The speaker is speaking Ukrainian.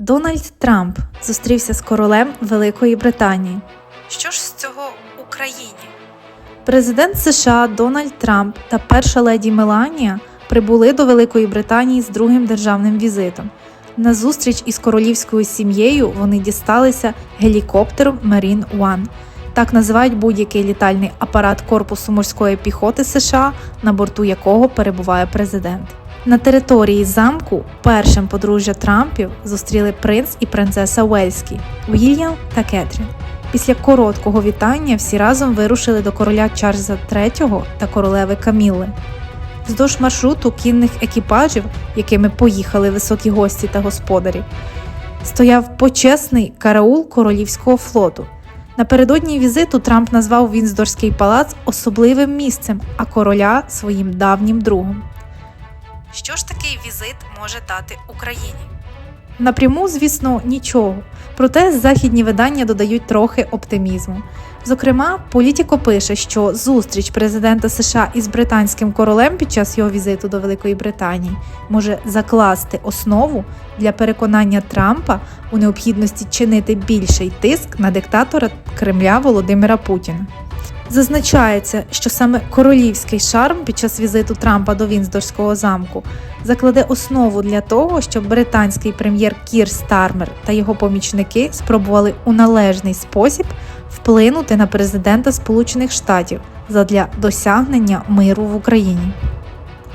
Дональд Трамп зустрівся з королем Великої Британії. Що ж з цього Україні? Президент США Дональд Трамп та перша леді Меланія прибули до Великої Британії з другим державним візитом. На зустріч із королівською сім'єю вони дісталися гелікоптером Marine One. Так називають будь-який літальний апарат Корпусу морської піхоти США, на борту якого перебуває президент. На території замку першим подружжя Трампів зустріли принц і принцеса Уельські Вільям та Кетрін. Після короткого вітання всі разом вирушили до короля Чарльза III та королеви Камілли. Вздовж маршруту кінних екіпажів, якими поїхали високі гості та господарі, стояв почесний караул королівського флоту. Напередодні візиту Трамп назвав Вінздорський палац особливим місцем, а короля своїм давнім другом. Що ж такий візит може дати Україні? Напряму, звісно, нічого. Проте західні видання додають трохи оптимізму. Зокрема, Політіко пише, що зустріч президента США із британським королем під час його візиту до Великої Британії може закласти основу для переконання Трампа у необхідності чинити більший тиск на диктатора Кремля Володимира Путіна. Зазначається, що саме королівський шарм під час візиту Трампа до Вінздорського замку закладе основу для того, щоб британський прем'єр Кір Стармер та його помічники спробували у належний спосіб вплинути на президента Сполучених Штатів задля досягнення миру в Україні.